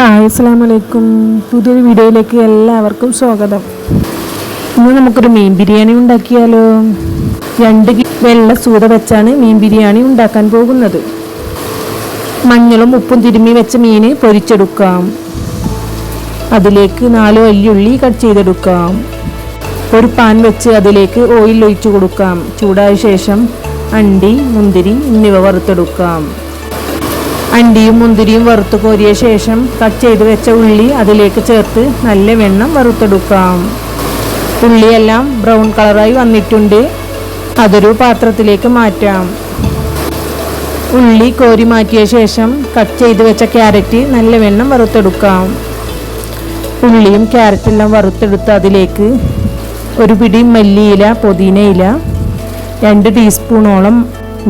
Hi അസ്സാം വലൈക്കും പുതിയൊരു വീഡിയോയിലേക്ക് എല്ലാവർക്കും സ്വാഗതം. ഇന്ന് നമുക്കൊരു മീൻ ബിരിയാണി ഉണ്ടാക്കിയാലോ? രണ്ട് വെള്ള സൂത വെച്ചാണ് മീൻ ബിരിയാണി ഉണ്ടാക്കാൻ പോകുന്നത്. മഞ്ഞളും ഉപ്പും തിരുമ്മി വെച്ച മീൻ പൊരിച്ചെടുക്കാം. അതിലേക്ക് നാല് വലിയുള്ളി കട്ട് ചെയ്തെടുക്കാം. ഒരു പാൻ വെച്ച് അതിലേക്ക് ഓയിൽ ഒഴിച്ചു കൊടുക്കാം. ചൂടായ ശേഷം അണ്ടി മുന്തിരി എന്നിവ വറുത്തെടുക്കാം. അണ്ടിയും മുന്തിരിയും വറുത്ത് കോരിയ ശേഷം കട്ട് ചെയ്ത് വെച്ച ഉള്ളി അതിലേക്ക് ചേർത്ത് നല്ല വെണ്ണം വറുത്തെടുക്കാം. ഉള്ളിയെല്ലാം ബ്രൗൺ കളറായി വന്നിട്ടുണ്ട്. അതൊരു പാത്രത്തിലേക്ക് മാറ്റാം. ഉള്ളി കോരി മാറ്റിയ ശേഷം കട്ട് ചെയ്ത് വെച്ച ക്യാരറ്റ് നല്ല വെണ്ണം വറുത്തെടുക്കാം. ഉള്ളിയും ക്യാരറ്റെല്ലാം വറുത്തെടുത്ത് അതിലേക്ക് ഒരു പിടി മല്ലിയില പൊതിനയില രണ്ട് ടീസ്പൂണോളം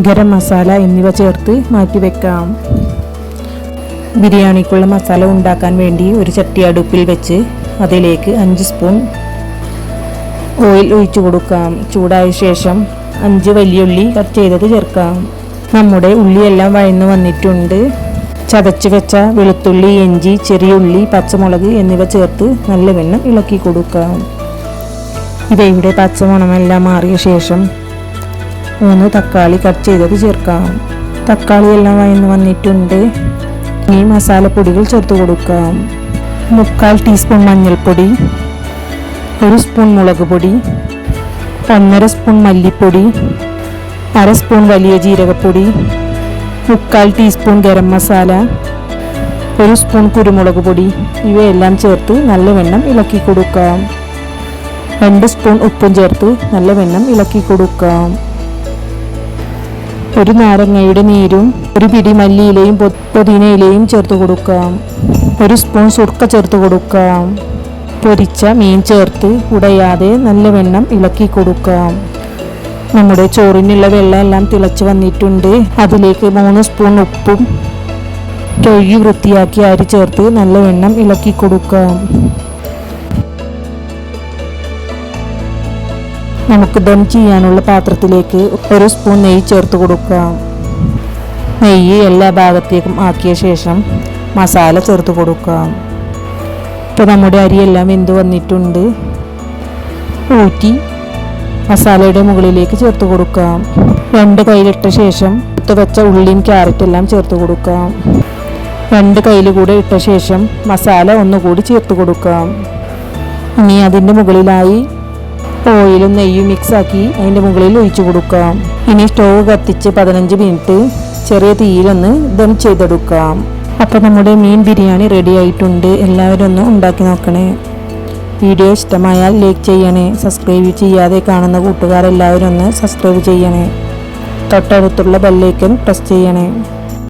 ഗരം മസാല എന്നിവ ചേർത്ത് മാറ്റി വെക്കാം ബിരിയാണിക്കുള്ള മസാല ഉണ്ടാക്കാൻ വേണ്ടി ഒരു ചട്ടി അടുപ്പിൽ വെച്ച് അതിലേക്ക് അഞ്ച് സ്പൂൺ ഓയിൽ ഒഴിച്ചു കൊടുക്കാം. ചൂടായ ശേഷം അഞ്ച് വലിയുള്ളി കട്ട് ചെയ്തത് ചേർക്കാം. നമ്മുടെ ഉള്ളിയെല്ലാം വഴന്നു വന്നിട്ടുണ്ട്. ചതച്ച് വെച്ച വെളുത്തുള്ളി ഇഞ്ചി ചെറിയുള്ളി പച്ചമുളക് എന്നിവ ചേർത്ത് നല്ല വെണ്ണം ഇളക്കി കൊടുക്കാം. ഇവയുടെ പച്ചമണമെല്ലാം മാറിയ ശേഷം മൂന്ന് തക്കാളി കട്ട് ചെയ്തത് ചേർക്കാം. തക്കാളി എല്ലാം വഴന്നു വന്നിട്ടുണ്ട്. ഇനി മസാലപ്പൊടികൾ ചേർത്ത് കൊടുക്കാം. മുക്കാൽ ടീസ്പൂൺ മഞ്ഞൾപ്പൊടി ഒരു സ്പൂൺ മുളക് പൊടി ഒന്നര സ്പൂൺ മല്ലിപ്പൊടി അര സ്പൂൺ വലിയ ജീരകപ്പൊടി മുക്കാൽ ടീസ്പൂൺ ഗരം മസാല ഒരു സ്പൂൺ കുരുമുളക് പൊടി ഇവയെല്ലാം ചേർത്ത് നല്ലവണ്ണം ഇളക്കി കൊടുക്കാം. രണ്ട് സ്പൂൺ ഉപ്പും ചേർത്ത് നല്ലവണ്ണം ഇളക്കി കൊടുക്കാം. ഒരു നാരങ്ങയുടെ നീരും ഒരു പിടി മല്ലിയിലയും പൊതിനയിലയും ചേർത്ത് കൊടുക്കാം. ഒരു സ്പൂൺ സുർക്ക ചേർത്ത് കൊടുക്കാം. പൊരിച്ച മീൻ ചേർത്ത് ഉടയാതെ നല്ലവണ്ണം ഇളക്കി കൊടുക്കാം. നമ്മുടെ ചോറിനുള്ള വെള്ളം എല്ലാം തിളച്ച് വന്നിട്ടുണ്ട്. അതിലേക്ക് മൂന്ന് സ്പൂൺ ഉപ്പും കഴുകി വൃത്തിയാക്കി അരി ചേർത്ത് നല്ല വെണ്ണം ഇളക്കി കൊടുക്കാം. നമുക്ക് ദം ചെയ്യാനുള്ള പാത്രത്തിലേക്ക് ഒരു സ്പൂൺ നെയ്യ് ചേർത്ത് കൊടുക്കാം നെയ്യ് എല്ലാ ഭാഗത്തേക്കും ആക്കിയ ശേഷം മസാല ചേർത്ത് കൊടുക്കാം ഇപ്പോൾ നമ്മുടെ അരിയെല്ലാം വെന്ത് വന്നിട്ടുണ്ട്. ഊറ്റി മസാലയുടെ മുകളിലേക്ക് ചേർത്ത് കൊടുക്കാം രണ്ട് കയ്യിലിട്ട ശേഷം ഇട്ട് വെച്ച ഉള്ളിയും ക്യാരറ്റ് എല്ലാം ചേർത്ത് കൊടുക്കാം രണ്ട് കയ്യിൽ കൂടെ ഇട്ട ശേഷം മസാല ഒന്നുകൂടി ചേർത്ത് കൊടുക്കാം ഇനി അതിന്റെ മുകളിലായി ഓയിലും നെയ്യും മിക്സാക്കി അതിന്റെ മുകളിൽ ഒഴിച്ചു കൊടുക്കാം. ഇനി സ്റ്റോവ് കത്തിച്ച് പതിനഞ്ച് മിനിറ്റ് ചെറിയ തീയിലൊന്ന് ദം ചെയ്തെടുക്കാം. അപ്പോൾ നമ്മുടെ മീൻ ബിരിയാണി റെഡി ആയിട്ടുണ്ട്. എല്ലാവരും ഒന്ന് ഉണ്ടാക്കി നോക്കണേ. വീഡിയോ ഇഷ്ടമായാൽ ലൈക്ക് ചെയ്യണേ. സബ്സ്ക്രൈബ് ചെയ്യാതെ കാണുന്ന കൂട്ടുകാരെല്ലാവരും ഒന്ന് സബ്സ്ക്രൈബ് ചെയ്യണേ. തൊട്ടടുത്തുള്ള ബെല്ലൈക്കൻ പ്രസ് ചെയ്യണേ.